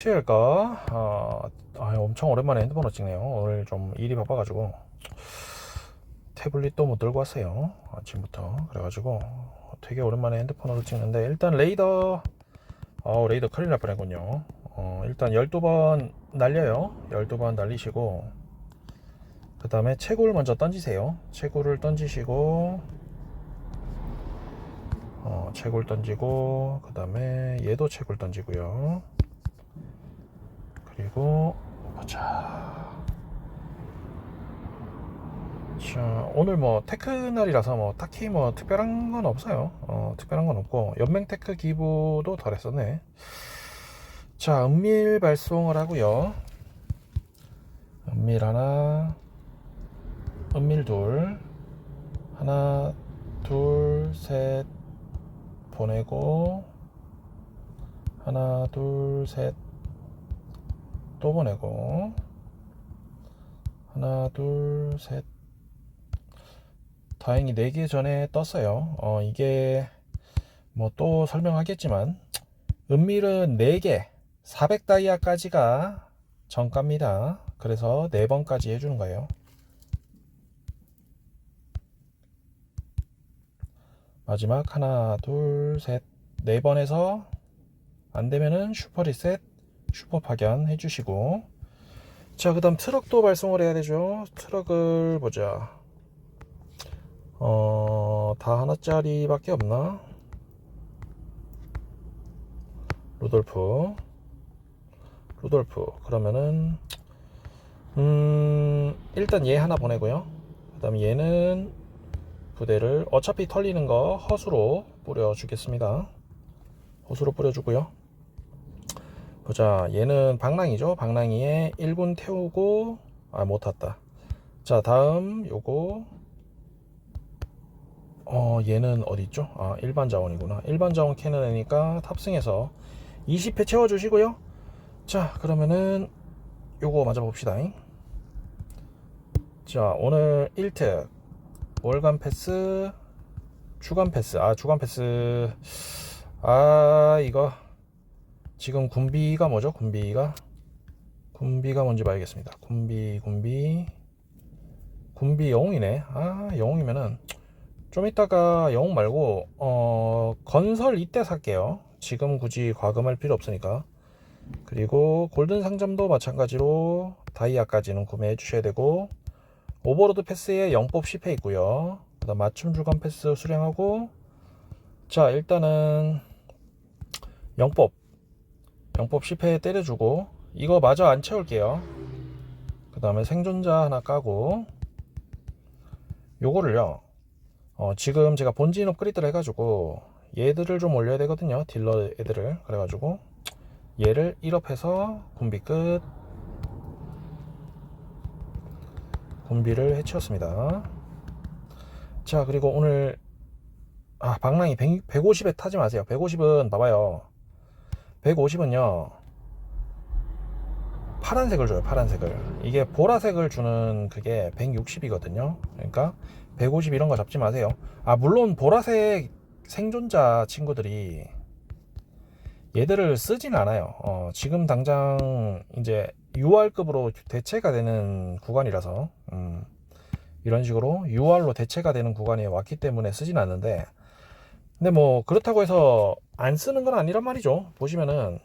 찍을까? 아, 아, 엄청 오랜만에 핸드폰으로 찍네요. 오늘 좀 일이 바빠가지고 태블릿도 못 들고 왔어요. 아침부터 그래가지고 되게 오랜만에 핸드폰으로 찍는데 일단 레이더 어 레이더 큰일 날 뻔했군요. 어, 일단 12번 날려요. 12번 날리시고 그 다음에 채굴 먼저 던지세요. 채굴을 던지시고 어, 채굴 던지고 그 다음에 얘도 채굴 던지고요. 그리고 보자. 자, 오늘 뭐 테크 날이라서 뭐 딱히 뭐 특별한 건 없어요. 어, 특별한 건 없고 연맹 테크 기부도 덜 했었네. 자, 은밀 발송을 하고요. 은밀 하나, 은밀 둘, 하나, 둘, 셋 보내고 하나, 둘, 셋 또 보내고. 하나 둘 셋. 다행히 4개 전에 떴어요. 어 이게 뭐 또 설명하겠지만 은밀은 4개 400다이아까지가 정가입니다. 그래서 4번까지 해주는 거예요. 마지막 하나 둘셋. 4번에서 안되면은 슈퍼 리셋 슈퍼 파견 해주시고. 자 그 다음 트럭도 발송을 해야 되죠. 트럭을 보자. 어 다 하나짜리 밖에 없나? 루돌프. 루돌프. 그러면은 음 일단 얘 하나 보내고요. 그 다음 얘는 부대를 어차피 털리는 거 허수로 뿌려 주겠습니다. 허수로 뿌려 주고요 보자. 얘는 방랑이죠? 방랑이에 1군 태우고 아 못 탔다. 자 다음 요거. 어 얘는 어디 있죠? 아 일반 자원이구나. 일반 자원 캐는 애니까 탑승해서 20회 채워 주시고요. 자 그러면은 요거 맞아 봅시다. 자 오늘 1특 월간 패스 주간 패스. 아 주간 패스. 아 이거 지금 군비가 뭐죠? 군비가 군비가 뭔지 봐야겠습니다. 군비 군비 군비 영웅이네. 아 영웅이면은 좀 이따가 영웅 말고 어 건설 이때 살게요. 지금 굳이 과금할 필요 없으니까. 그리고 골든 상점도 마찬가지로 다이아까지는 구매해 주셔야 되고 오버로드 패스에 영법 10회 있고요. 그다음 맞춤 주간 패스 수령하고 자 일단은 영법 영법 10회 때려주고 이거 마저 안 채울게요. 그 다음에 생존자 하나 까고 요거를요 어, 지금 제가 본진 업그레이드를 해가지고 얘들을 좀 올려야 되거든요. 딜러 애들을. 그래가지고 얘를 1업해서 군비 끝. 군비를 해치웠습니다. 자 그리고 오늘 아 방랑이 100, 150에 타지 마세요. 150은 봐봐요 150은요 파란색을 줘요 파란색을. 이게 보라색을 주는 그게 160이거든요. 그러니까 150 이런 거 잡지 마세요. 아 물론 보라색 생존자 친구들이 얘들을 쓰진 않아요. 어, 지금 당장 이제 UR급으로 대체가 되는 구간이라서 음, 이런 식으로 UR로 대체가 되는 구간에 왔기 때문에 쓰진 않는데 근데 뭐 그렇다고 해서 안 쓰는 건 아니란 말이죠. 보시면은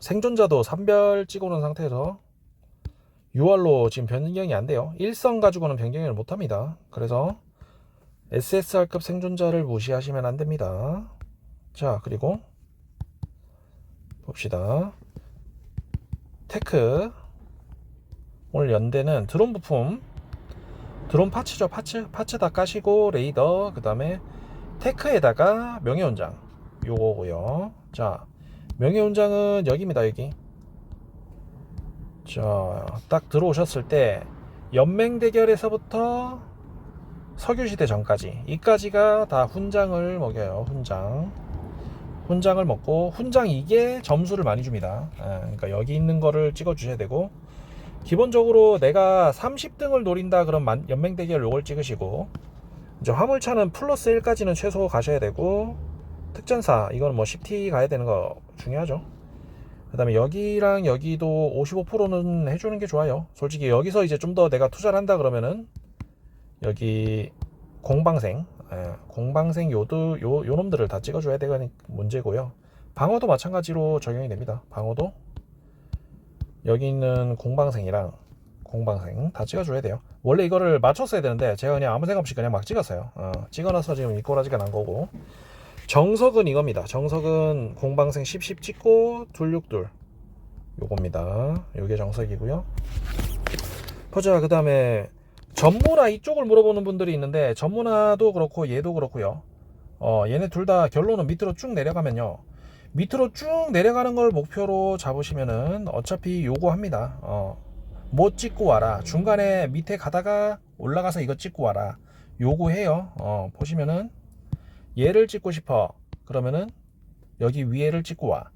생존자도 3별 찍어놓은 상태에서 UR로 지금 변경이 안 돼요. 일성 가지고는 변경을 못 합니다. 그래서 SSR급 생존자를 무시하시면 안 됩니다. 자, 그리고 봅시다. 테크 오늘 연대는 드론 부품 드론 파츠죠 파츠 파츠 다 까시고 레이더 그 다음에 테크에다가 명예훈장 요거고요. 자 명예훈장은 여기입니다 여기. 자 딱 들어오셨을 때 연맹 대결에서부터 석유시대 전까지 이까지가 다 훈장을 먹여요 훈장. 훈장을 먹고 훈장 이게 점수를 많이 줍니다. 예, 그러니까 여기 있는 거를 찍어 주셔야 되고 기본적으로 내가 30등을 노린다 그럼 연맹 대결 요걸 찍으시고 이제 화물차는 플러스 1까지는 최소 가셔야 되고 특전사 이건 뭐 10T 가야 되는 거 중요하죠 그 다음에 여기랑 여기도 55%는 해주는 게 좋아요. 솔직히 여기서 이제 좀 더 내가 투자를 한다 그러면은 여기 공방생, 예, 공방생 요도 요, 요 놈들을 다 찍어줘야 되는 문제고요. 방어도 마찬가지로 적용이 됩니다. 방어도 여기 있는 공방생이랑 공방생 다 찍어줘야 돼요. 원래 이거를 맞췄어야 되는데 제가 그냥 아무 생각 없이 그냥 막 찍었어요. 어, 찍어놔서 지금 이 꼬라지가 난 거고 정석은 이겁니다. 정석은 공방생 10, 10 찍고 둘육둘 요겁니다. 요게 정석이고요. 보자 그 다음에 전문화 이쪽을 물어보는 분들이 있는데 전문화도 그렇고 얘도 그렇고요. 어, 얘네 둘 다 결론은 밑으로 쭉 내려가면요. 밑으로 쭉 내려가는 걸 목표로 잡으시면은 어차피 요거 합니다. 어, 뭐 찍고 와라. 중간에 밑에 가다가 올라가서 이거 찍고 와라. 요거 해요. 어, 보시면은 얘를 찍고 싶어. 그러면은 여기 위에를 찍고 와.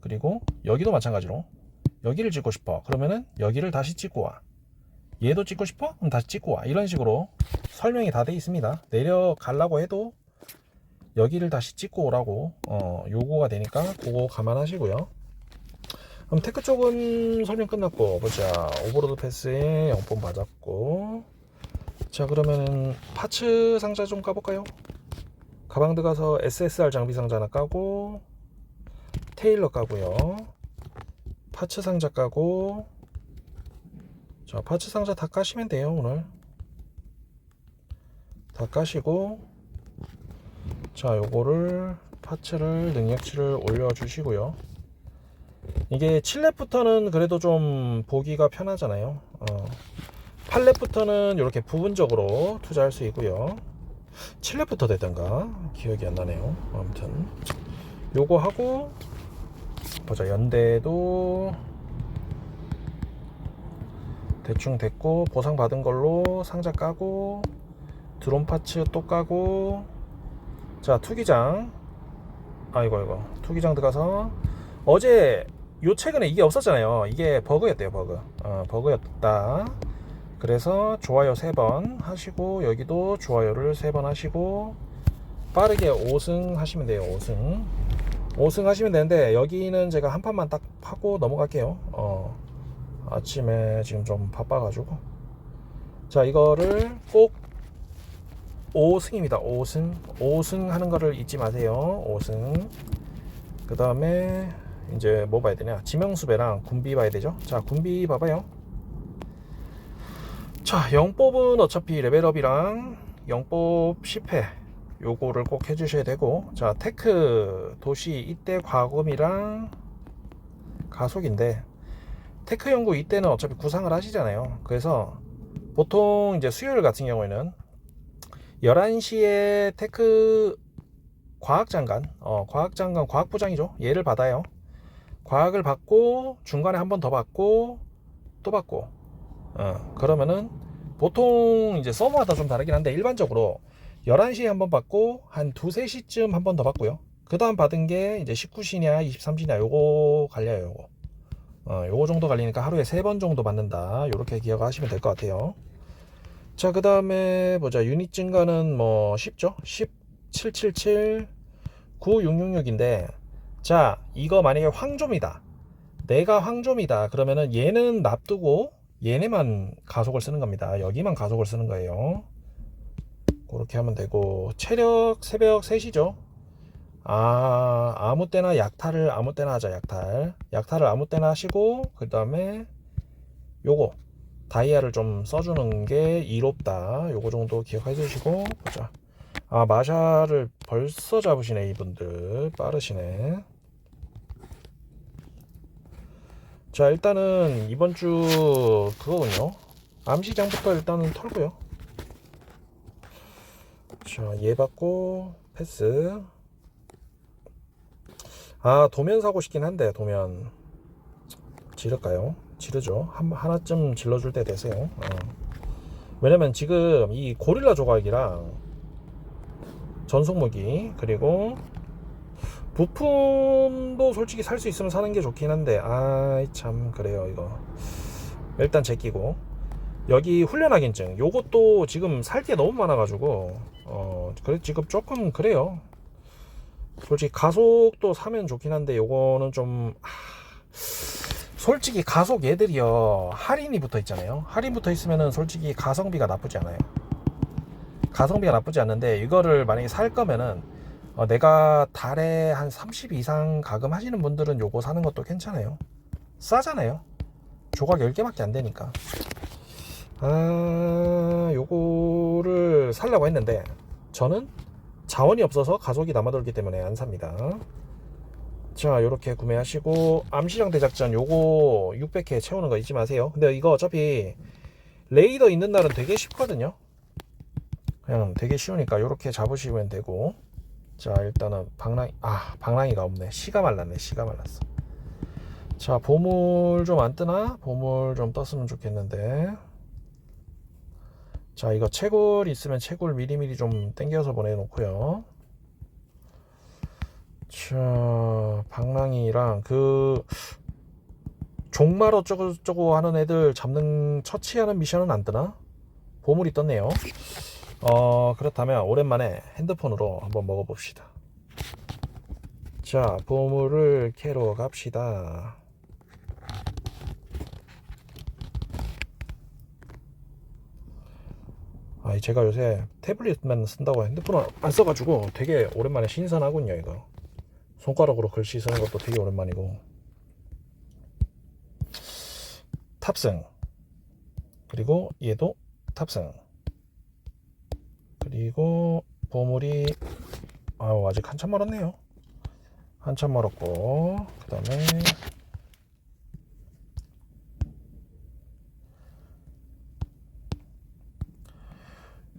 그리고 여기도 마찬가지로 여기를 찍고 싶어. 그러면은 여기를 다시 찍고 와. 얘도 찍고 싶어? 그럼 다시 찍고 와. 이런 식으로 설명이 다 돼 있습니다. 내려가려고 해도 여기를 다시 찍고 오라고 어, 요거가 되니까 그거 감안하시고요. 그럼 테크 쪽은 설명 끝났고 보자. 오버로드 패스에 0번 맞았고 자 그러면은 파츠 상자 좀 까볼까요? 가방 들어가서 SSR 장비 상자 하나 까고 테일러 까고요. 파츠 상자 까고. 자 파츠 상자 다 까시면 돼요 오늘. 다 까시고. 자 요거를 파츠를 능력치를 올려 주시고요. 이게 7렙부터는 그래도 좀 보기가 편하잖아요. 어, 8렙부터는 이렇게 부분적으로 투자할 수 있고요 7렙부터 되던가? 기억이 안 나네요. 아무튼. 요거 하고 보자. 연대도 대충 됐고 보상 받은 걸로 상자 까고 드론 파츠 또 까고. 자 투기장. 아이고 이거 투기장 들어가서. 어제 요 최근에 이게 없었잖아요. 이게 버그였대요 버그. 어, 버그였다 그래서 좋아요 3번 하시고 여기도 좋아요를 3번 하시고 빠르게 5승 하시면 돼요 5승. 5승 하시면 되는데 여기는 제가 한 판만 딱 하고 넘어갈게요. 어, 아침에 지금 좀 바빠가지고. 자 이거를 꼭 5승입니다 5승. 5승 하는 거를 잊지 마세요 5승. 그 다음에 이제 뭐 봐야 되냐? 지명수배랑 군비 봐야 되죠? 자 군비 봐봐요 자 영법은 어차피 레벨업이랑 영법 10회 요거를 꼭 해주셔야 되고 자 테크 도시 이때 과금이랑 가속인데 테크 연구 이때는 어차피 구상을 하시잖아요. 그래서 보통 이제 수요일 같은 경우에는 11시에 테크 과학장관 어, 과학장관 과학부장이죠. 얘를 받아요. 과학을 받고 중간에 한 번 더 받고 또 받고 어, 그러면은 보통 이제 서버마다 좀 다르긴 한데 일반적으로 11시에 한 번 받고 한 2, 3시쯤 한 번 더 받고요. 그 다음 받은 게 이제 19시냐 23시냐 요거 갈려요 요거. 어, 요거 정도 갈리니까 하루에 3번 정도 받는다. 요렇게 기억하시면 될 것 같아요. 자 그 다음에 보자. 유닛 증가는 뭐 쉽죠? 10777 9666인데 자 이거 만약에 황좀이다. 내가 황좀이다. 그러면은 얘는 납두고 얘네만 가속을 쓰는 겁니다. 여기만 가속을 쓰는 거예요. 그렇게 하면 되고 체력 새벽 3시죠? 아 아무 때나 약탈을 아무 때나 하자 약탈. 약탈을 아무 때나 하시고 그 다음에 요거 다이아를 좀 써주는 게 이롭다. 요거 정도 기억해 주시고 보자. 아 마샤를 벌써 잡으시네 이분들. 빠르시네 자 일단은 이번 주 그거군요. 암시장부터 일단은 털고요. 자얘 받고 패스. 아 도면 사고 싶긴 한데 도면. 지를까요? 지르죠. 한, 하나쯤 질러줄 때 되세요. 어. 왜냐면 지금 이 고릴라 조각이랑 전속무기 그리고 부품도 솔직히 살 수 있으면 사는 게 좋긴 한데 아이 참 그래요 이거. 일단 제끼고. 여기 훈련학인증 요것도 지금 살 게 너무 많아 가지고 어 그래 지금 조금 그래요. 솔직히 가속도 사면 좋긴 한데 요거는 좀 아, 솔직히 가속 얘들이요. 할인이 붙어 있잖아요. 할인 붙어 있으면은 솔직히 가성비가 나쁘지 않아요. 가성비가 나쁘지 않는데 이거를 만약에 살 거면은 어, 내가 달에 한 30 이상 가금하시는 분들은 요거 사는 것도 괜찮아요. 싸잖아요. 조각 10개밖에 안 되니까. 아 요거를 살려고 했는데 저는 자원이 없어서 가속이 남아돌기 때문에 안 삽니다. 자 요렇게 구매하시고 암시장 대작전 요거 600회 채우는 거 잊지 마세요. 근데 이거 어차피 레이더 있는 날은 되게 쉽거든요. 그냥 되게 쉬우니까 요렇게 잡으시면 되고 자 일단은 방랑이 아 방랑이가 없네. 씨가 말랐네 씨가 말랐어. 자 보물 좀 안 뜨나? 보물 좀 떴으면 좋겠는데. 자 이거 채굴 있으면 채굴 미리미리 좀 땡겨서 보내놓고요. 자 방랑이랑 그 종말 어쩌고저쩌고 하는 애들 잡는 처치하는 미션은 안 뜨나? 보물이 떴네요 어 그렇다면 오랜만에 핸드폰으로 한번 먹어봅시다. 자 보물을 캐러 갑시다. 아 제가 요새 태블릿만 쓴다고 핸드폰을 안 써가지고 되게 오랜만에 신선하군요 이거. 손가락으로 글씨 쓰는 것도 되게 오랜만이고. 탑승. 그리고 얘도 탑승 그리고 보물이 아우 아직 한참 멀었네요 한참 멀었고 그 다음에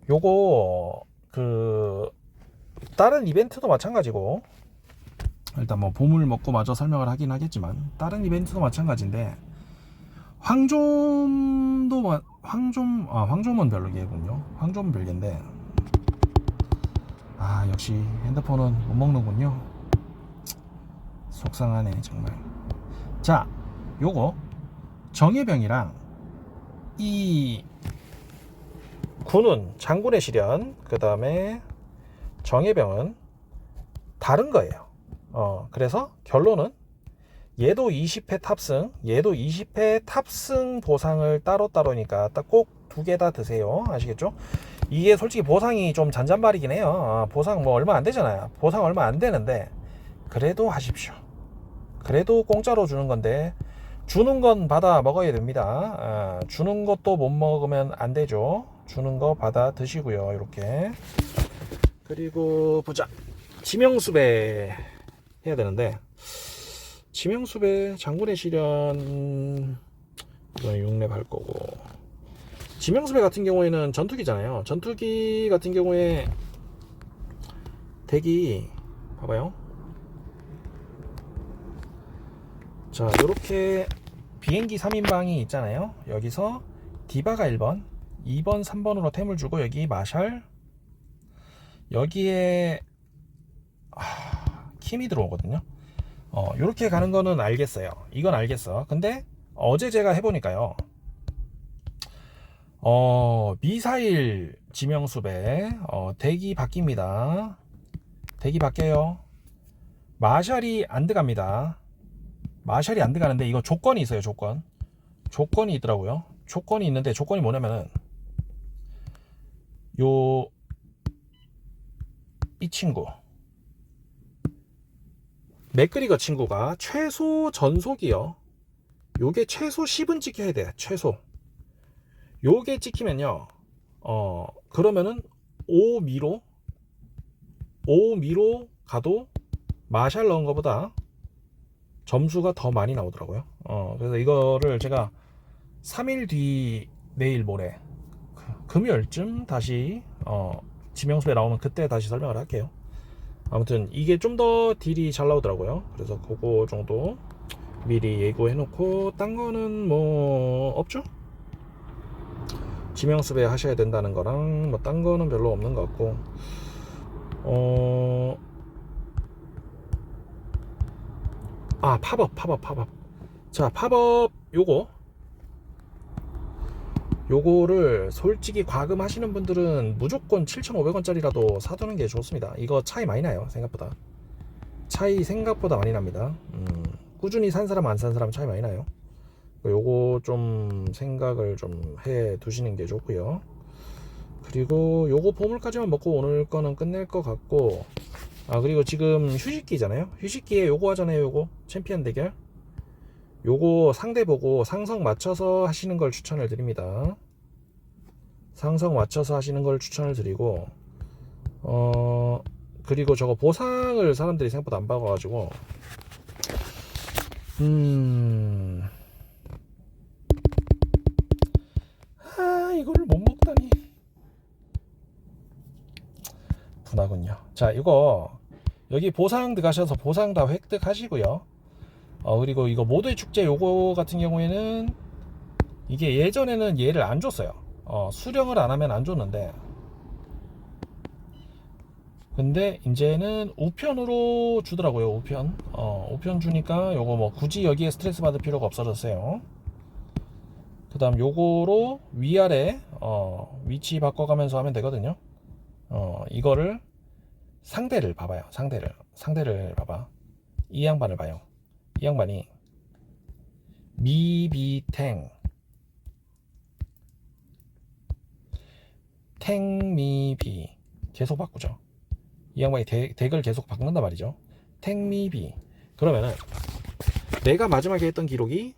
요거 그 다른 이벤트도 마찬가지고 일단 뭐 보물 먹고 마저 설명을 하긴 하겠지만 다른 이벤트도 마찬가지인데 황좀도 마- 황좀 아 황좀은 별로겠군요. 황좀은 별개인데 아 역시 핸드폰은 못 먹는군요. 속상하네 정말. 자 요거 정예병이랑 이 군은 장군의 시련 그 다음에 정예병은 다른 거예요. 어, 그래서 결론은 얘도 20회 탑승, 얘도 20회 탑승 보상을 따로따로니까 딱꼭두 개 다 드세요. 아시겠죠? 이게 솔직히 보상이 좀 잔잔바리긴 해요. 아, 보상 뭐 얼마 안 되잖아요. 보상 얼마 안 되는데 그래도 하십시오. 그래도 공짜로 주는 건데 주는 건 받아 먹어야 됩니다. 아, 주는 것도 못 먹으면 안 되죠. 주는 거 받아 드시고요. 이렇게 그리고 보자. 지명수배 해야 되는데 지명수배 장군의 시련 이건 6렙 할 거고 지명수배 같은 경우에는 전투기잖아요 전투기 같은 경우에 대기 봐봐요 자 요렇게 비행기 3인방이 있잖아요 여기서 디바가 1번 2번 3번으로 템을 주고 여기 마샬 여기에 힘이 들어오거든요. 어, 요렇게 가는 거는 알겠어요. 이건 알겠어. 근데 어제 제가 해보니까요. 어, 미사일 지명수배, 어, 대기 바뀝니다. 대기 바뀌어요. 마샬이 안 들어갑니다. 마샬이 안 들어가는데 이거 조건이 있어요, 조건. 조건이 있더라고요. 조건이 있는데 조건이 뭐냐면은 요, 이 친구. 맥그리거 친구가 최소 전속이요. 요게 최소 10은 찍혀야 돼. 최소. 요게 찍히면요. 어, 그러면은 5미로 5미로 가도 마샬 넣은 것보다 점수가 더 많이 나오더라고요. 어, 그래서 이거를 제가 3일 뒤 내일 모레 그- 금요일쯤 다시 어, 지명수에 나오면 그때 다시 설명을 할게요. 아무튼 이게 좀 더 딜이 잘 나오더라고요. 그래서 그거 정도 미리 예고해 놓고 딴 거는 뭐 없죠? 지명수배 하셔야 된다는 거랑 뭐 딴 거는 별로 없는 것 같고 어... 아 팝업 팝업 팝업 자 팝업 요거 요거를 솔직히 과금 하시는 분들은 무조건 7,500원짜리라도 사두는 게 좋습니다. 이거 차이 많이 나요, 생각보다. 차이 생각보다 많이 납니다. 음, 꾸준히 산 사람 안 산 사람 차이 많이 나요. 요거 좀 생각을 좀 해 두시는 게 좋고요. 그리고 요거 보물까지만 먹고 오늘 거는 끝낼 것 같고 아 그리고 지금 휴식기잖아요. 휴식기에 요거 하잖아요. 요거 챔피언 대결. 요거 상대 보고 상성 맞춰서 하시는 걸 추천을 드립니다. 상성 맞춰서 하시는 걸 추천을 드리고 어 그리고 저거 보상을 사람들이 생각보다 안 봐가지고 음. 이거를 못 먹다니. 분하군요. 자, 이거 여기 보상 들어가셔서 보상 다 획득하시고요. 어, 그리고 이거 모두의 축제 요거 같은 경우에는 이게 예전에는 얘를 안 줬어요. 어, 수령을 안 하면 안 줬는데 근데 이제는 우편으로 주더라고요 우편 어 우편 주니까 요거 뭐 굳이 여기에 스트레스 받을 필요가 없어졌어요 그 다음 요거로 위아래 어 위치 바꿔가면서 하면 되거든요. 어 이거를 상대를 봐봐요. 상대를 상대를 봐봐. 이 양반을 봐요. 이 양반이 미비탱. 탱미비. 계속 바꾸죠. 이 양반이 덱, 덱을 계속 바꾼단 말이죠. 탱미비. 그러면은 내가 마지막에 했던 기록이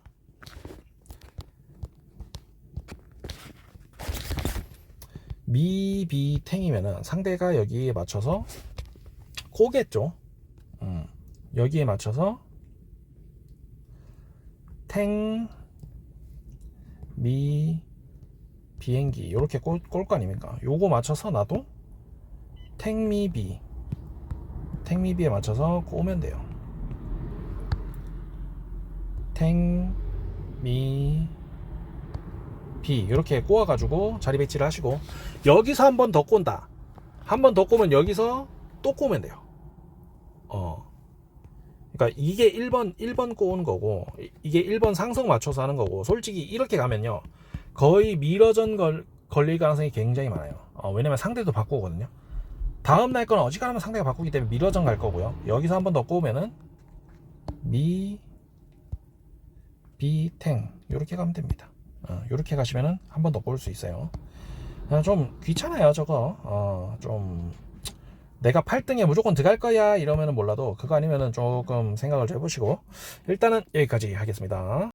미비탱이면은 상대가 여기에 맞춰서 코겠죠. 음, 여기에 맞춰서 탱, 미, 비행기 이렇게 꼴 거 아닙니까? 요거 맞춰서 나도 탱미비 탱미비에 맞춰서 꼬면 돼요. 탱미 비 이렇게 꼬아가지고 자리 배치를 하시고 여기서 한 번 더 꼰다. 한 번 더 꼬면 여기서 또 꼬면 돼요. 어. 그러니까 이게 1번 1번 꼬은 거고 이- 이게 1번 상성 맞춰서 하는 거고 솔직히 이렇게 가면요 거의 미러전 걸, 걸릴 가능성이 굉장히 많아요. 어, 왜냐면 상대도 바꾸거든요. 다음 날 거는 어지간하면 상대가 바꾸기 때문에 미러전 갈 거고요. 여기서 한 번 더 꼬우면은 미 비탱 이렇게 가면 됩니다. 어, 이렇게 가시면은 한 번더 꼬을 수 있어요. 어, 좀 귀찮아요 저거. 어, 좀 내가 8등에 무조건 들어갈 거야 이러면은 몰라도 그거 아니면은 조금 생각을 좀 해보시고 일단은 여기까지 하겠습니다.